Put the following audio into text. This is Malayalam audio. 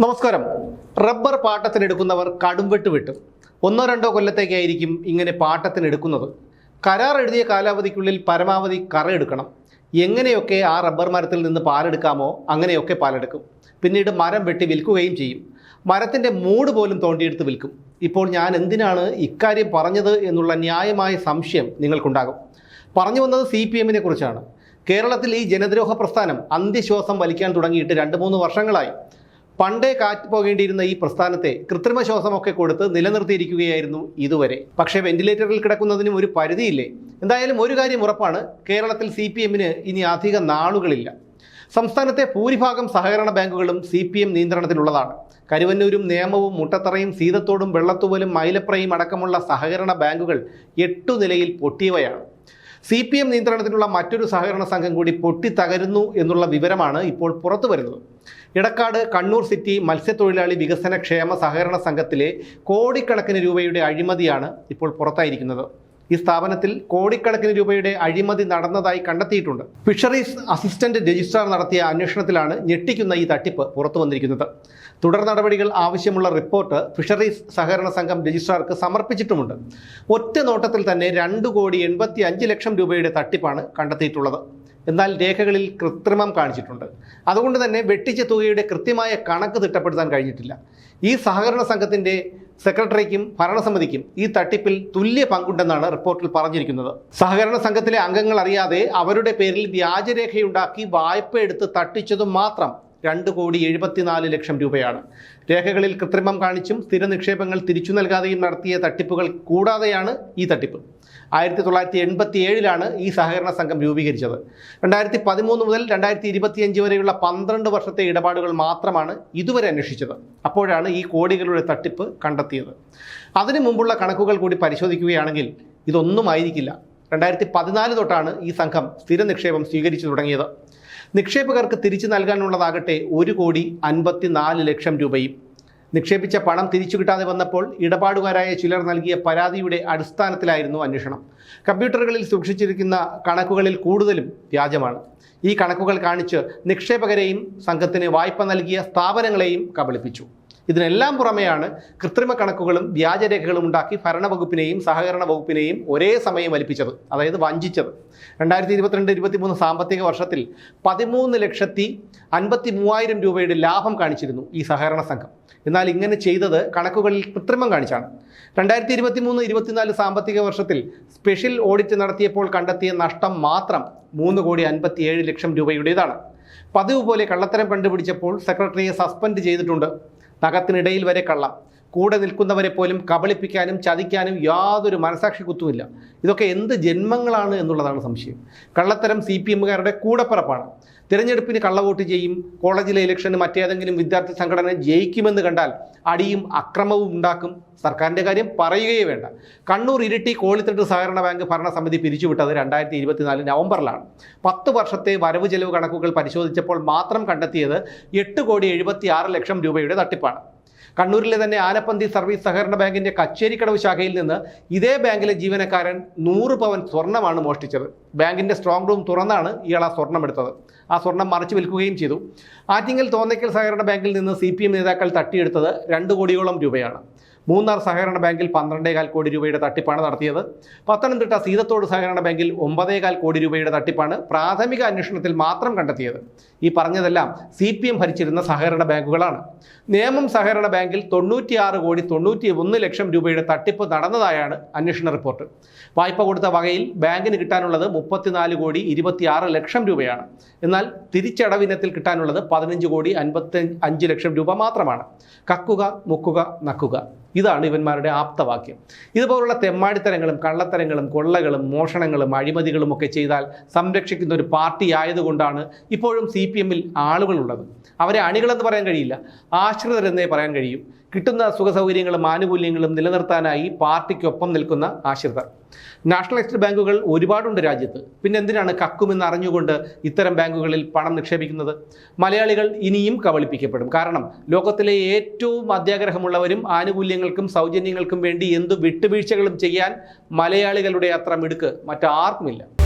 നമസ്കാരം. റബ്ബർ പാട്ടത്തിനെടുക്കുന്നവർ കടുംവെട്ട് വെട്ടും. ഒന്നോ രണ്ടോ കൊല്ലത്തേക്കായിരിക്കും ഇങ്ങനെ പാട്ടത്തിനെടുക്കുന്നത്. കരാർ എഴുതിയ കാലാവധിക്കുള്ളിൽ പരമാവധി കറ എടുക്കണം. എങ്ങനെയൊക്കെ ആ റബ്ബർ മരത്തിൽ നിന്ന് പാലെടുക്കാമോ അങ്ങനെയൊക്കെ പാലെടുക്കും. പിന്നീട് മരം വെട്ടി വിൽക്കുകയും ചെയ്യും. മരത്തിന്റെ മൂട് പോലും തോണ്ടിയെടുത്ത് വിൽക്കും. ഇപ്പോൾ ഞാൻ എന്തിനാണ് ഇക്കാര്യം പറഞ്ഞത് എന്നുള്ള ന്യായമായ സംശയം നിങ്ങൾക്കുണ്ടാകും. പറഞ്ഞു വന്നത് സി പി എമ്മിനെ കുറിച്ചാണ്. കേരളത്തിൽ ഈ ജനദ്രോഹ പ്രസ്ഥാനം അന്ത്യശ്വാസം വലിക്കാൻ തുടങ്ങിയിട്ട് രണ്ട് മൂന്ന് വർഷങ്ങളായി. പണ്ടേ കാറ്റ് പോകേണ്ടിയിരുന്ന ഈ പ്രസ്ഥാനത്തെ കൃത്രിമ ശ്വാസമൊക്കെ കൊടുത്ത് നിലനിർത്തിയിരിക്കുകയായിരുന്നു ഇതുവരെ. പക്ഷേ വെന്റിലേറ്ററിൽ കിടക്കുന്നതിനും ഒരു പരിധിയില്ലേ? എന്തായാലും ഒരു കാര്യം ഉറപ്പാണ് കേരളത്തിൽ സി പി എമ്മിന് ഇനി അധിക നാളുകളില്ല. സംസ്ഥാനത്തെ ഭൂരിഭാഗം സഹകരണ ബാങ്കുകളും സി പി എം നിയന്ത്രണത്തിലുള്ളതാണ്. കരുവന്നൂരും നേമവും മുട്ടത്തറയും സീതത്തോടും വെള്ളത്തൂവലും മൈലപ്രയും അടക്കമുള്ള സഹകരണ ബാങ്കുകൾ എട്ടു നിലയിൽ പൊട്ടിയവയാണ്. സി പി എം നിയന്ത്രണത്തിലുള്ള മറ്റൊരു സഹകരണ സംഘം കൂടി പൊട്ടിത്തകരുന്നു എന്നുള്ള വിവരമാണ് ഇപ്പോൾ പുറത്തു വരുന്നത്. ഇടക്കാട് കണ്ണൂർ സിറ്റി മത്സ്യത്തൊഴിലാളി വികസന ക്ഷേമ സഹകരണ സംഘത്തിലെ കോടിക്കണക്കിന് രൂപയുടെ അഴിമതിയാണ് ഇപ്പോൾ പുറത്തായിരിക്കുന്നത്. ഈ സ്ഥാപനത്തിൽ കോടിക്കണക്കിന് രൂപയുടെ അഴിമതി നടന്നതായി കണ്ടെത്തിയിട്ടുണ്ട്. ഫിഷറീസ് അസിസ്റ്റന്റ് രജിസ്ട്രാർ നടത്തിയ അന്വേഷണത്തിലാണ് ഞെട്ടിക്കുന്ന ഈ തട്ടിപ്പ് പുറത്തു വന്നിരിക്കുന്നത്. തുടർ നടപടികൾ ആവശ്യമുള്ള റിപ്പോർട്ട് ഫിഷറീസ് സഹകരണ സംഘം രജിസ്ട്രാർക്ക് സമർപ്പിച്ചിട്ടുമുണ്ട്. ഒറ്റ നോട്ടത്തിൽ തന്നെ രണ്ട് കോടി എൺപത്തി അഞ്ച് ലക്ഷം രൂപയുടെ തട്ടിപ്പാണ് കണ്ടെത്തിയിട്ടുള്ളത്. എന്നാൽ രേഖകളിൽ കൃത്രിമം കാണിച്ചിട്ടുണ്ട്. അതുകൊണ്ട് തന്നെ വെട്ടിച്ച തുകയുടെ കൃത്യമായ കണക്ക് തിട്ടപ്പെടുത്താൻ കഴിഞ്ഞിട്ടില്ല. ഈ സഹകരണ സംഘത്തിന്റെ സെക്രട്ടറിക്കും ഭരണസമിതിക്കും ഈ തട്ടിപ്പിൽ തുല്യ പങ്കുണ്ടെന്നാണ് റിപ്പോർട്ടിൽ പറഞ്ഞിരിക്കുന്നത്. സഹകരണ സംഘത്തിലെ അംഗങ്ങൾ അറിയാതെ അവരുടെ പേരിൽ വ്യാജരേഖയുണ്ടാക്കി വായ്പ എടുത്ത് തട്ടിച്ചതും മാത്രം രണ്ട് കോടി എഴുപത്തിനാല് ലക്ഷം രൂപയാണ്. രേഖകളിൽ കൃത്രിമം കാണിച്ചും സ്ഥിര നിക്ഷേപങ്ങൾ തിരിച്ചു നൽകാതെയും നടത്തിയ തട്ടിപ്പുകൾ കൂടാതെയാണ് ഈ തട്ടിപ്പ്. ആയിരത്തി തൊള്ളായിരത്തി എൺപത്തി ഏഴിലാണ് ഈ സഹകരണ സംഘം രൂപീകരിച്ചത്. രണ്ടായിരത്തി പതിമൂന്ന് മുതൽ രണ്ടായിരത്തി ഇരുപത്തിയഞ്ച് വരെയുള്ള പന്ത്രണ്ട് വർഷത്തെ ഇടപാടുകൾ മാത്രമാണ് ഇതുവരെ അന്വേഷിച്ചത്. അപ്പോഴാണ് ഈ കോടികളുടെ തട്ടിപ്പ് കണ്ടെത്തിയത്. അതിനു മുമ്പുള്ള കണക്കുകൾ കൂടി പരിശോധിക്കുകയാണെങ്കിൽ ഇതൊന്നും ആയിരിക്കില്ല. രണ്ടായിരത്തി പതിനാല് തൊട്ടാണ് ഈ സംഘം സ്ഥിര നിക്ഷേപം സ്വീകരിച്ചു തുടങ്ങിയത്. നിക്ഷേപകർക്ക് തിരിച്ചു നൽകാനുള്ളതാകട്ടെ ഒരു കോടി അൻപത്തി നാല് ലക്ഷം രൂപയും നിക്ഷേപിച്ച പണം തിരിച്ചു കിട്ടാതെ വന്നപ്പോൾ ഇടപാടുകാരായ ചിലർ നൽകിയ പരാതിയുടെ അടിസ്ഥാനത്തിലായിരുന്നു അന്വേഷണം. കമ്പ്യൂട്ടറുകളിൽ സൂക്ഷിച്ചിരിക്കുന്ന കണക്കുകളിൽ കൂടുതലും വ്യാജമാണ്. ഈ കണക്കുകൾ കാണിച്ച് നിക്ഷേപകരെയും സംഘത്തിന് വായ്പ നൽകിയ സ്ഥാപനങ്ങളെയും കബളിപ്പിച്ചു. ഇതിനെല്ലാം പുറമെയാണ് കൃത്രിമ കണക്കുകളും വ്യാജരേഖകളും ഉണ്ടാക്കി ഭരണവകുപ്പിനെയും സഹകരണ വകുപ്പിനെയും ഒരേ സമയം വലിപ്പിച്ചത് അതായത് വഞ്ചിച്ചത്. രണ്ടായിരത്തി ഇരുപത്തിരണ്ട് ഇരുപത്തിമൂന്ന് സാമ്പത്തിക വർഷത്തിൽ പതിമൂന്ന് ലക്ഷത്തി അൻപത്തി മൂവായിരം രൂപയുടെ ലാഭം കാണിച്ചിരുന്നു ഈ സഹകരണ സംഘം. എന്നാൽ ഇങ്ങനെ ചെയ്തത് കണക്കുകളിൽ കൃത്രിമം കാണിച്ചാണ്. രണ്ടായിരത്തി ഇരുപത്തി മൂന്ന് ഇരുപത്തിനാല് സാമ്പത്തിക വർഷത്തിൽ സ്പെഷ്യൽ ഓഡിറ്റ് നടത്തിയപ്പോൾ കണ്ടെത്തിയ നഷ്ടം മാത്രം മൂന്ന് കോടി അൻപത്തിയേഴ് ലക്ഷം രൂപയുടേതാണ്. പതിവ് പോലെ കള്ളത്തരം കണ്ടുപിടിച്ചപ്പോൾ സെക്രട്ടറിയെ സസ്പെൻഡ് ചെയ്തിട്ടുണ്ട്. നഖത്തിനിടയിൽ വരെ കള്ളം കൂടെ നിൽക്കുന്നവരെ പോലും കബളിപ്പിക്കാനും ചതിക്കാനും യാതൊരു മനസാക്ഷി കുത്തുമില്ല. ഇതൊക്കെ എന്ത് ജന്മങ്ങളാണ് എന്നുള്ളതാണ് സംശയം. കള്ളത്തരം സി പി എമ്മുകാരുടെ കൂടപ്പിറപ്പാണ്. തിരഞ്ഞെടുപ്പിന് കള്ളവോട്ട് ചെയ്യും കോളേജിലെ ഇലക്ഷന് മറ്റേതെങ്കിലും വിദ്യാർത്ഥി സംഘടന ജയിക്കുമെന്ന് കണ്ടാൽ അടിയും അക്രമവും ഉണ്ടാക്കും. സർക്കാരിന്റെ കാര്യം പറയുകയേ വേണ്ട. കണ്ണൂർ ഇരിട്ടി കോളിത്തട്ട് സഹകരണ ബാങ്ക് ഭരണസമിതി പിരിച്ചുവിട്ടത് രണ്ടായിരത്തി ഇരുപത്തിനാല് നവംബറിലാണ്. പത്ത് വർഷത്തെ വരവ് ചെലവ് കണക്കുകൾ പരിശോധിച്ചപ്പോൾ മാത്രം കണ്ടെത്തിയത് എട്ട് കോടി എഴുപത്തി ലക്ഷം രൂപയുടെ തട്ടിപ്പാണ്. കണ്ണൂരിലെ തന്നെ ആനപ്പന്തി സർവീസ് സഹകരണ ബാങ്കിന്റെ കച്ചേരിക്കടവ് ശാഖയിൽ നിന്ന് ഇതേ ബാങ്കിലെ ജീവനക്കാരൻ നൂറ് പവൻ സ്വർണമാണ് മോഷ്ടിച്ചത്. ബാങ്കിന്റെ സ്ട്രോങ് റൂം തുറന്നാണ് ഇയാൾ ആ സ്വർണം എടുത്തത്. ആ സ്വർണം മറിച്ചു വിൽക്കുകയും ചെയ്തു. ആറ്റിങ്ങൽ തോന്നയ്ക്കൽ സഹകരണ ബാങ്കിൽ നിന്ന് സി നേതാക്കൾ തട്ടിയെടുത്തത് രണ്ട് കോടിയോളം രൂപയാണ്. മൂന്നാർ സഹകരണ ബാങ്കിൽ പന്ത്രണ്ടേകാൽ കോടി രൂപയുടെ തട്ടിപ്പാണ് നടത്തിയത്. പത്തനംതിട്ട സീതത്തോട് സഹകരണ ബാങ്കിൽ ഒമ്പതേകാൽ കോടി രൂപയുടെ തട്ടിപ്പാണ് പ്രാഥമിക അന്വേഷണത്തിൽ മാത്രം കണ്ടെത്തിയത്. ഈ പറഞ്ഞതെല്ലാം സി പി എം ഭരിച്ചിരുന്ന സഹകരണ ബാങ്കുകളാണ്. നേമം സഹകരണ ബാങ്കിൽ തൊണ്ണൂറ്റിയാറ് കോടി തൊണ്ണൂറ്റി ഒന്ന് ലക്ഷം രൂപയുടെ തട്ടിപ്പ് നടന്നതായാണ് അന്വേഷണ റിപ്പോർട്ട്. വായ്പ കൊടുത്ത വകയിൽ ബാങ്കിന് കിട്ടാനുള്ളത് മുപ്പത്തിനാല് കോടി ഇരുപത്തിയാറ് ലക്ഷം രൂപയാണ്. എന്നാൽ തിരിച്ചടവിനത്തിൽ കിട്ടാനുള്ളത് പതിനഞ്ച് കോടി അൻപത്തി അഞ്ച് ലക്ഷം രൂപ മാത്രമാണ്. കക്കുക മുക്കുക നക്കുക. ഇതാണ് ഇവന്മാരുടെ ആപ്തവാക്യം. ഇതുപോലുള്ള തെമ്മാടിത്തരങ്ങളും കള്ളത്തരങ്ങളും കൊള്ളകളും മോഷണങ്ങളും അഴിമതികളും ഒക്കെ ചെയ്താൽ സംരക്ഷിക്കുന്ന ഒരു പാർട്ടി ആയതുകൊണ്ടാണ് ഇപ്പോഴും സി പി എമ്മിൽ ആളുകളുള്ളത്. അവരെ അണികളെന്ന് പറയാൻ കഴിയില്ല. ആശ്രിതരെന്നേ പറയാൻ കഴിയും. കിട്ടുന്ന സുഖസൗകര്യങ്ങളും ആനുകൂല്യങ്ങളും നിലനിർത്താനായി പാർട്ടിക്കൊപ്പം നിൽക്കുന്ന ആശ്രിതർ. നാഷണലൈസ്ഡ് ബാങ്കുകൾ ഒരുപാടുണ്ട് രാജ്യത്ത്. പിന്നെ എന്തിനാണ് കക്കുമെന്ന് അറിഞ്ഞുകൊണ്ട് ഇത്തരം ബാങ്കുകളിൽ പണം നിക്ഷേപിക്കുന്നത്? മലയാളികൾ ഇനിയും കബളിപ്പിക്കപ്പെടും. കാരണം ലോകത്തിലെ ഏറ്റവും അത്യാഗ്രഹമുള്ളവരും ആനുകൂല്യങ്ങൾക്കും സൗജന്യങ്ങൾക്കും വേണ്ടി എന്തു വിട്ടുവീഴ്ചകളും ചെയ്യാൻ മലയാളികളുടെ അത്ര മിടുക്ക് മറ്റാർക്കുമില്ല.